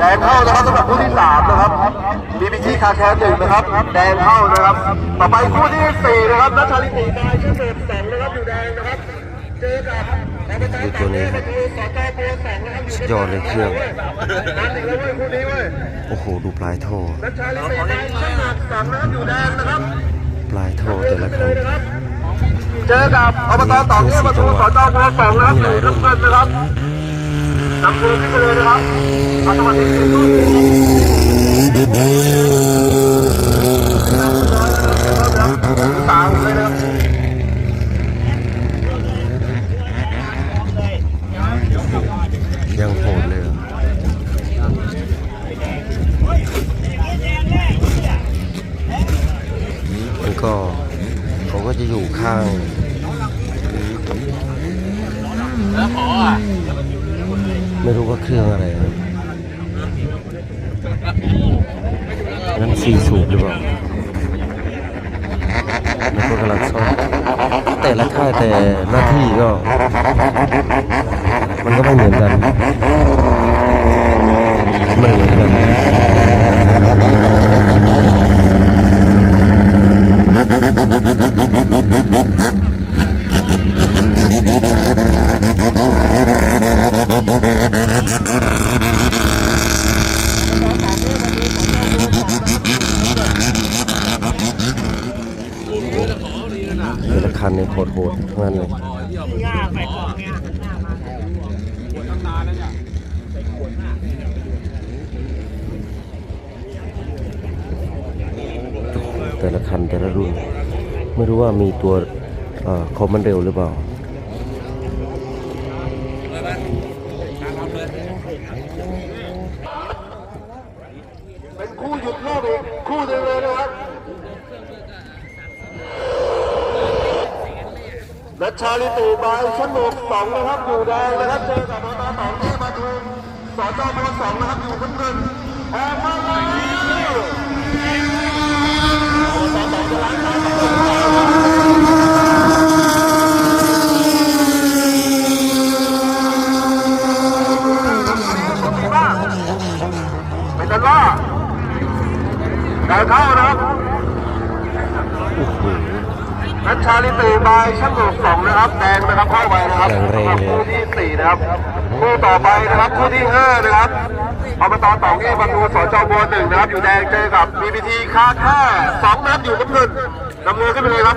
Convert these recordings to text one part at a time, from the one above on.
ยอดเลยอะแดงเข้านะครับสำหรับคู่ที่สามนะครับบีบีจีคาแคร์หนึ่งนะครับ แดงเข้านะครับ ต่อไปคู่ที่สี่นะครับนัทชาลิตีบายชื่อเสพสองนะครับอยู่แดงนะครับเจอกับดูตัวนี้ครับสจโปรสองนะครับอยู่สุดยอดเลยเครื่องนัดอีกแล้วเว้ยคู่นี้เว้ยโอ้โหดูปลายท่อนัทชาลิตีบายชื่อหนักสองนะครับอยู่แดงนะครับปลายท่อแต่ละคันเจอกับอบตสองเนี่ยประตูสจโปรสองนะครับอยู่น้ำเงินนะครับ นำตัวขึ้นไปเลยนะครับเอาสวัสดีครับตามเลยนะครับยังโหดเลยอะมันก็เขาก็จะอยู่ข้าง ไม่รู้ว่าเครื่องอะไรนั่นซีสูบหรือเปล่าแล้วก็กำลังซ่อมแต่ละค่ายแต่หน้าที่ก็ มันก็ไม่เหมือนกันไม่เหมือนกันแต่ละคันเนี่ยโหดๆทั้งนั้นเลย แต่ละคันแต่ละรุ่น ไม่รู้ว่ามีตัวคอมมันเร็วหรือเปล่าเป็นคู่หยุดรอบอีกคู่หนึ่งเลยนะครับ ชาลิตูบายชั้นหกสองนะครับอยู่แดงนะครับเจอกับมอตสองที่มาดูสจมสองนะครับอยู่น้ำเงินออกมาแล้วเป็นตันว่าแดงเข้านะครับโอ้โห นัชชาลิตีบายช่างหลบสองนะครับแดงนะครับเข้าไปนะครับแรงแรงเลยคู่ที่สี่นะครับคู่ต่อไปนะครับคู่ที่ห้านะครับอบตสองนี่ประตูสจบัวหนึ่งนะครับ อยู่แดงเจอกับบีบีทีคาแค่สองนัดอยู่น้ำเงินนำมือขึ้นไปเลยครับ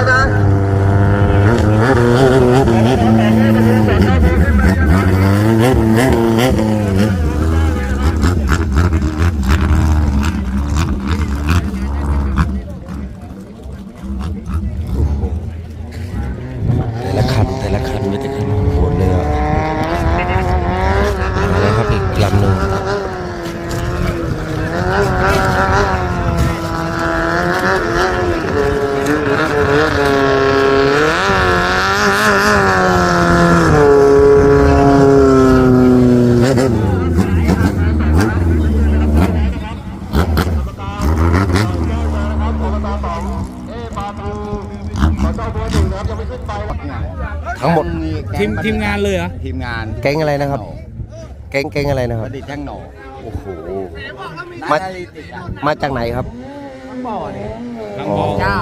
Gaga. ทั้งหมดทีมทีมงานเลยเหรอทีมงานแก๊งอะไรนะครับ แก๊งแก๊งอะไรนะครับปรดิแท่งหนอโอ้โหมามาจากไหนครับบางบ่อเนี่ยบางบ่อเจ้า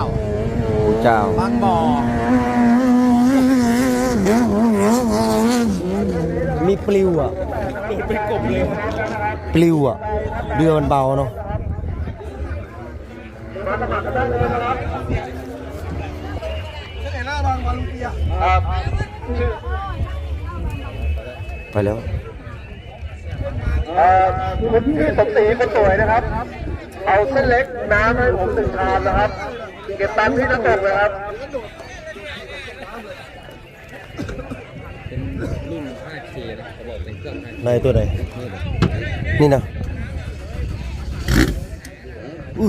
เจ้าบางบ่อมีปลิวอะเป็นกบเลยปลิวอะเรือมันเบาเนาะ ไปแล้วเอ่อคุณพี่สมศรีคนสวยนะครับ เอาเส้นเล็กน้ำให้ผมหนึ่งชามนะครับ เก็บตังค์ที่น้ำตกนะครับนายตัวไหนนี่นะอู้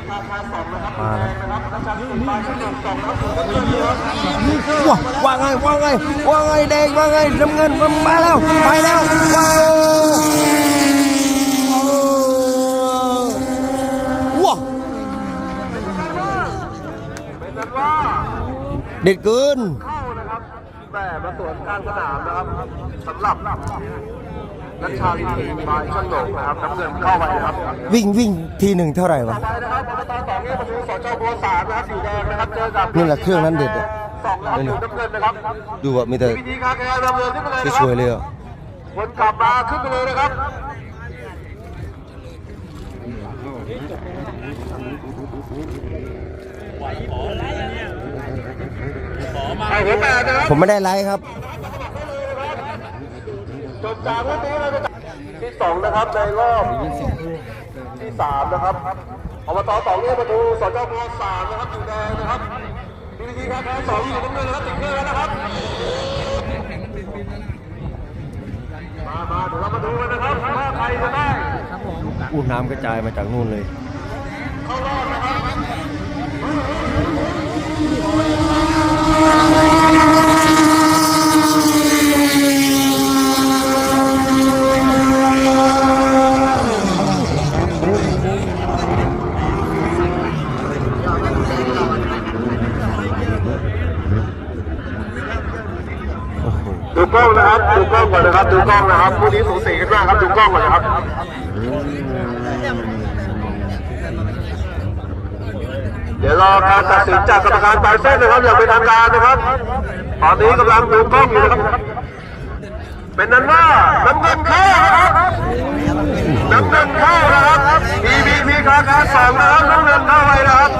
มาว้าว่าไงว่าไงว่าไงแดงว่าไงน้ำเงินมันมาแล้วไปแล้วว้าวว้าเด็ดเกินเข้านะครับแต่มาสวนการสนามนะครับสำหรับ นักชาลีบายช่างโหนกนะครับน้ำเงินเข้าไปนะครับวิ่งวิ่งทีหนึ่งเท่าไหร่วะไปนะครับอบตสองเนี่ยประตูสจบัวสามนะครับสีแดงนะครับเจอกับนี่แหละเครื่องนั้นเด็ดอะสองนะครับอยู่น้ำเงินนะครับดูอะมีแต่วิธีการแข่งขันดำเนินขึ้นไปเลยนะคสรับวยๆเลยอะวนกลับมาขึ้นไปเลยนะครับไอ้หัวแปดนะครับผมไม่ได้ไลค์ครับ จบจากวันนี้เราจะที่สองนะครับในรอบที่สามนะครับอบตสองเนี่ยประตูสจบสามนะครับอยู่แดงนะครับพีพีทีครับสองอยู่น้ำเงินนะครับติดเงินแล้วนะครับ มามาเดี๋ยวเรามาดูกันนะครับว่าใครจะได้อู้น้ำกระจายมาจากนู่นเลยเข้ารอบ กล้องนะครับดูกล้องก่อนนะครับดูกล้องนะครับผู้นี้สูสีกันมากครับดูกล้องก่อนนะครับเดี๋ยวรอการตัดสินจากกรรมการปลายเส้นนะครับอย่างเป็นทางการนะครับ ตอนนี้กำลังดูกล้องอยู่นะครับเป็นนั้นว่าน้ำเงินเข้านะครับน้ำเงินเข้านะครับ BBP คาคาสองนะครับน้ำเงินเข้าไปนะครับ